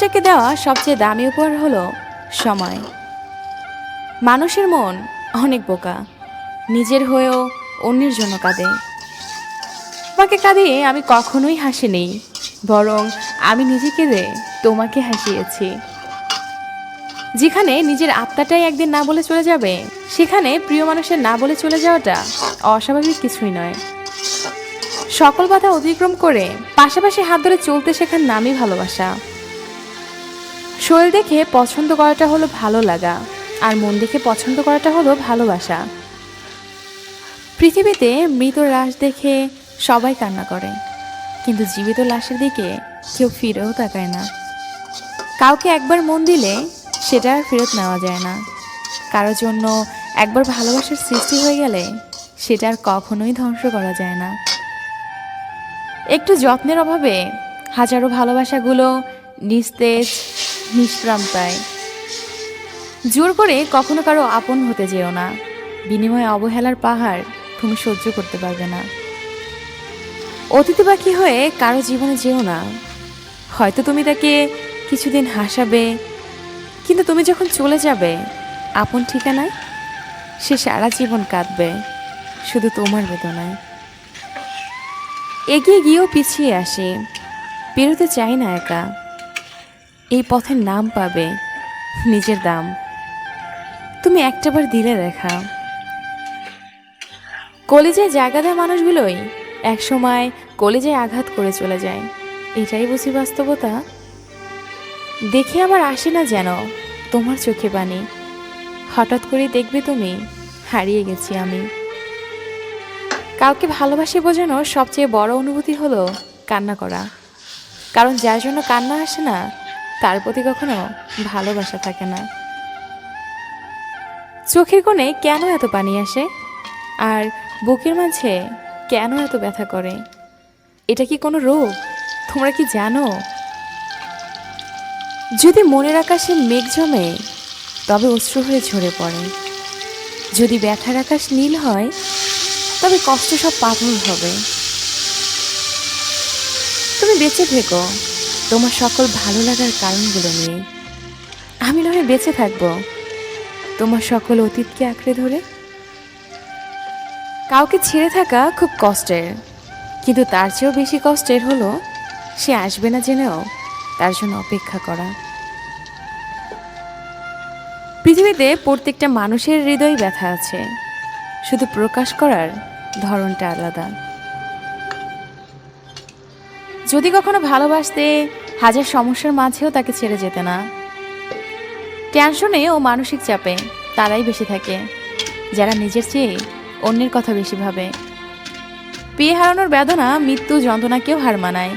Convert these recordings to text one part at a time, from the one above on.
মানুষটাকে দেওয়া সবচেয়ে দামি উপহার হলো সময়। মানুষের মন অনেক বোকা। নিজের হয়েও অন্যের জন্য কাঁদে। তোমাকে কাঁদিয়ে আমি কখনোই হাসিনি বরং আমি নিজেকে কেঁদে তোমাকে হাসিয়েছি। যেখানে নিজের আত্মাটাই একদিন না বলে চলে যাবে, সেখানে প্রিয় মানুষের না বলে চলে যাওয়াটা অস্বাভাবিক কিছুই নয়। সকল বাধা অতিক্রম করে পাশাপাশি হাত ধরে চলতে শেখার নামই ভালোবাসা। শরীর দেখে পছন্দ করাটা হলো ভালো লাগা, আর মন দেখে পছন্দ করাটা হলো ভালোবাসা। পৃথিবীতে মৃত লাশ দেখে সবাই কান্না করে, কিন্তু জীবিত লাশের দিকে কেউ ফিরেও তাকায় না। কাউকে একবার মন দিলে সেটা আর ফেরত নেওয়া যায় না। কারোর জন্য একবার ভালোবাসার সৃষ্টি হয়ে গেলে সেটা আর কখনোই ধ্বংস করা যায় না। একটু যত্নের অভাবে হাজারো ভালোবাসাগুলো নিস্তেজ নিষ্প্রান্তায় জোর করে কখনো কারও আপন হতে যেও না। বিনিময়ে অবহেলার পাহাড় তুমি সহ্য করতে পারবে না। অতিথি পাখি হয়ে কারও জীবনে যেও না। হয়তো তুমি তাকে কিছুদিন হাসাবে, কিন্তু তুমি যখন চলে যাবে, আপন ঠিকানায় সে সারা জীবন কাঁদবে, শুধু তোমার বেদনায়। এগিয়ে গিয়েও পিছিয়ে আসে, বেরোতে চাই না একা। এই পথের নাম পাবে, নিজের দাম। তুমি একটাবার দিলে দেখা। কলেজে জায়গা দেওয়া মানুষগুলোই একসময় কলেজে আঘাত করে চলে যায়। এটাই বুঝি বাস্তবতা? দেখে আবার আসে না যেন তোমার চোখে পানি। হঠাৎ করে দেখবে তুমি, হারিয়ে গেছি আমি। কাউকে ভালোবাসি বোঝানোর সবচেয়ে বড় অনুভূতি হলো কান্না করা। কারণ যার জন্য কান্না আসে না তার প্রতি কখনো ভালোবাসা থাকে না। চোখের কোণে কেন এত পানি আসে? আর বুকের মাঝে কেন এত ব্যথা করে? এটা কি কোনো রোগ? তোমরা কি জানো? যদি মনের আকাশে মেঘ জমে, তবে অশ্রু হয়ে ঝরে পড়ে। যদি ব্যথার আকাশ নীল হয়, তবে কষ্ট সব পাথর হবে। তুমি বেঁচে থেকো। তোমার সকল ভালো লাগার কারণগুলো নিয়ে। আমি নয় বেঁচে থাকব। তোমার সকল অতীতকে আঁকড়ে ধরে। কাউকে ছেড়ে থাকা খুব কষ্টের। কিন্তু তার চেয়েও বেশি কষ্টের হলো, সে আসবে না জেনেও তার জন্য অপেক্ষা করা। পৃথিবীতে প্রত্যেকটা মানুষের হৃদয় ব্যথা আছে। শুধু প্রকাশ করার ধরনটা আলাদা। যদি কখনো ভালোবাসতে হাজার সমস্যার মাঝেও তাকে ছেড়ে যেতে না। টেনশনে ও মানসিক চাপে তারাই বেশি থাকে, যারা নিজের চেয়ে অন্যের কথা বেশি ভাবে। বিয়ে হারানোর বেদনা, মৃত্যু যন্ত্রণাকেও হার মানায়।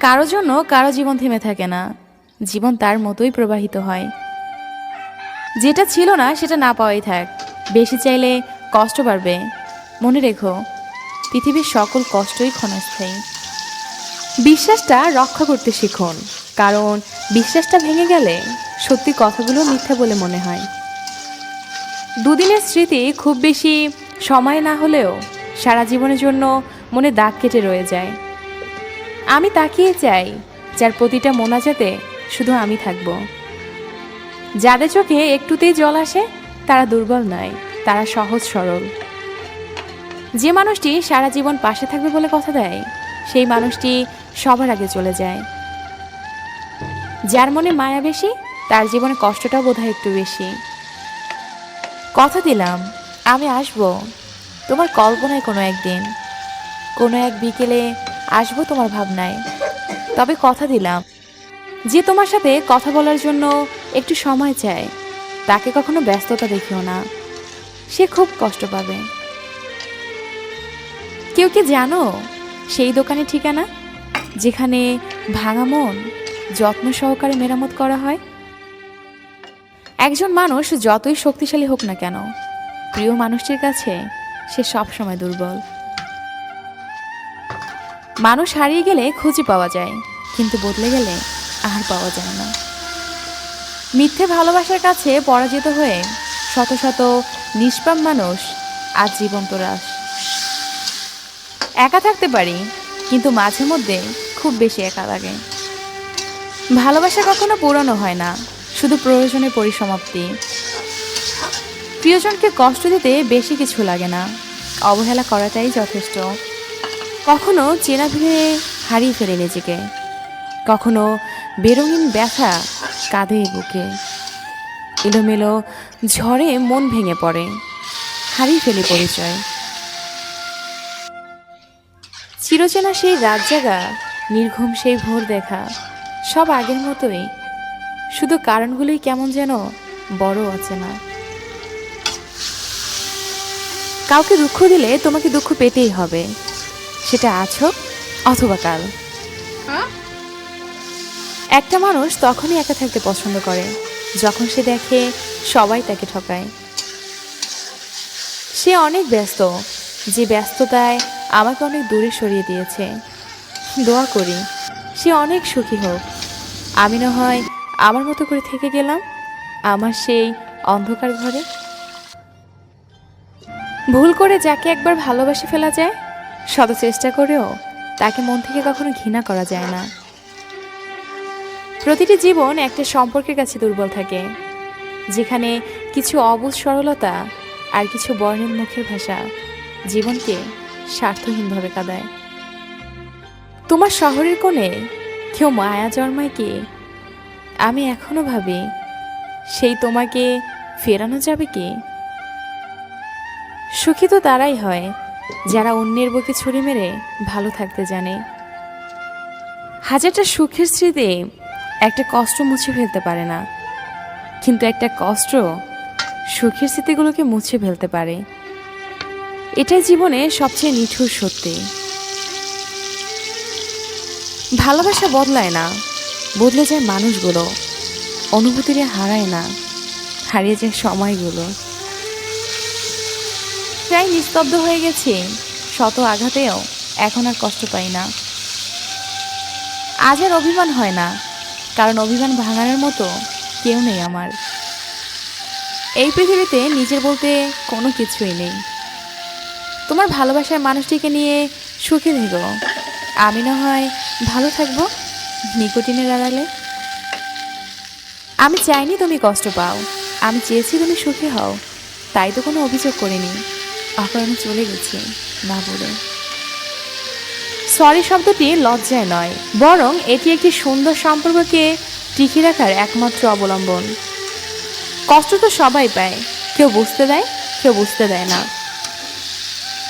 কারও জন্য কারও জীবন থেমে থাকে না, জীবন তার মতোই প্রবাহিত হয়। যেটা ছিল না, সেটা না পাওয়াই থাক। বেশি চাইলে কষ্ট বাড়বে। মনে রেখো, পৃথিবীর সকল কষ্টই ক্ষণস্থায়ী। বিশ্বাসটা রক্ষা করতে শিখুন, কারণ বিশ্বাসটা ভেঙে গেলে সত্যি কথাগুলো মিথ্যা বলে মনে হয়। দুদিনের স্মৃতি খুব বেশি সময় না হলেও সারা জীবনের জন্য মনে দাগ কেটে রয়ে যায়। আমি তাকিয়ে চাই যার প্রতিটা মোনাজাতে শুধু আমি থাকব। যাদের চোখে একটুতেই জল আসে, তারা দুর্বল নয়, তারা সহজ সরল। যে মানুষটি সারা জীবন পাশে থাকবে বলে কথা দেয় সেই মানুষটি সবার আগে চলে যায়। যার মনে মায়া বেশি, তার জীবনে কষ্টটাও বোধহয় একটু বেশি। কথা দিলাম, আমি আসব। তোমার কল্পনায় কোনো একদিন। কোনো এক বিকেলে আসব তোমার ভাবনায়। তবে কথা দিলাম, যে তোমার সাথে কথা বলার জন্য একটু সময় চায়, তাকে কখনো ব্যস্ততা দেখিও না। সে খুব কষ্ট পাবে। কেউ কি জানো? সেই দোকানের ঠিকানা, যেখানে ভাঙা মন যত্ন সহকারে মেরামত করা হয়। একজন মানুষ যতই শক্তিশালী হোক না কেন, প্রিয় মানুষটির কাছে সে সবসময় দুর্বল। মানুষ হারিয়ে গেলে খুঁজে পাওয়া যায়, কিন্তু বদলে গেলে আর পাওয়া যায় না। মিথ্যে ভালোবাসার কাছে পরাজিত হয়ে শত শত নিষ্পাপ মানুষ আজ জীবন্ত রাস একা থাকতে পারি, কিন্তু মাঝে মধ্যে খুব বেশি একা লাগে। ভালোবাসা কখনো পুরনো হয় না, শুধু প্রয়োজনে পরিসমাপ্তি। প্রিয়জনকে কষ্ট দিতে বেশি কিছু লাগে না, অবহেলা করাটাই যথেষ্ট। কখনো চেনা ভিড়ে হারিয়ে ফেলে নিজেকে, কখনো বেরঙিন ব্যথা কাঁধে বুকে। এলোমেলো ঝড়ে মন ভেঙে পড়ে, হারিয়ে ফেলে পরিচয়। চিরচেনা সেই রাত জাগা নির্ঘুম সেই ভোর দেখা সব আগের মতোই। শুধু কারণগুলোই কেমন যেন বড় অচেনা। কাউকে দুঃখ দিলে তোমাকে দুঃখ পেতেই হবে। সেটা আজ হোক অথবা কাল। একটা মানুষ তখনই একা থাকতে পছন্দ করে যখন সে দেখে সবাই তাকে ঠকায়। সে অনেক ব্যস্ত যে ব্যস্ততায় আমাকে অনেক দূরে সরিয়ে দিয়েছে। দোয়া করি, সে অনেক সুখী হোক। আমি না হয় আমার মতো করে থেকে গেলাম, আমার সেই অন্ধকার ঘরে। ভুল করে যাকে একবার ভালোবাসে ফেলা যায়, শত চেষ্টা করেও তাকে মন থেকে কখনো ঘৃণা করা যায় না। প্রতিটি জীবন একটা সম্পর্কের কাছে দুর্বল থাকে, যেখানে কিছু অবুজ সরলতা আর কিছু বর্ণের মুখের ভাষা জীবনকে স্বার্থহীনভাবে কাঁদায়। তোমার শহরের কোণে কেউ মায়া জন্মায় কি? আমি এখনও ভাবি, সেই তোমাকে ফেরানো যাবে কি? সুখী তো তারাই হয়, যারা অন্যের বুকে ছুরি মেরে ভালো থাকতে জানে। হাজারটা সুখের স্মৃতি একটা কষ্ট মুছে ফেলতে পারে না, কিন্তু একটা কষ্ট সুখের স্মৃতিগুলোকে মুছে ফেলতে পারে। এটাই জীবনে সবচেয়ে নিঠুর সত্যি। ভালোবাসা বদলায় না, বদলে যায় মানুষগুলো অনুভূতিরে হারায় না, হারিয়ে যায় সময়গুলো। প্রায় নিস্তব্ধ হয়ে গেছি, শত আঘাতেও এখন আর কষ্ট পাই না। আজ আর অভিমান হয় না, কারণ অভিমান ভাঙানোর মতো কেউ নেই আমার। এই পৃথিবীতে নিজের বলতে কোনো কিছুই নেই। তোমার ভালোবাসার মানুষটিকে নিয়ে সুখে থেকো। আমি না হয় ভালো থাকব নিকোটিনের আড়ালে। আমি চাইনি তুমি কষ্ট পাও। আমি চেয়েছি তুমি সুখী হও। তাই তো কোনো অভিযোগ করিনি। আবার আমি চলে গেছি, না বলে। সরি শব্দটি লজ্জায় নয়, বরং এটি একটি সুন্দর সম্পর্ককে টিকিয়ে রাখার একমাত্র অবলম্বন। কষ্ট তো সবাই পায়। কেউ বুঝতে দেয়, কেউ বুঝতে দেয় না।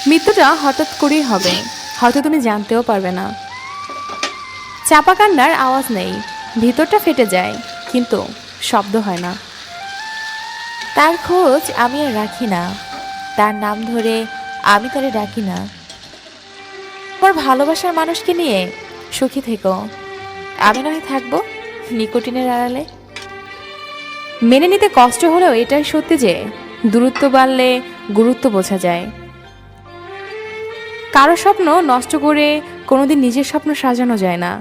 মৃত্যুটা হঠাৎ করেই হবে। হয়তো তুমি জানতেও পারবে না। চাপা কান্নার আওয়াজ নেই। ভিতরটা ফেটে যায়, কিন্তু শব্দ হয় না। তার খোঁজ আমি আর রাখি না। তার নাম ধরে আমি তারে ডাকি না। তোমার ভালোবাসার মানুষকে নিয়ে সুখী থেকো। আমি নয় থাকব নিকোটিনের আড়ালে। মেনে নিতে কষ্ট হলেও এটাই সত্যি যে, দূরত্ব বাড়লে গুরুত্ব বোঝা যায়। কারও স্বপ্ন নষ্ট করে কোনোদিন নিজের স্বপ্ন সাজানো যায় না।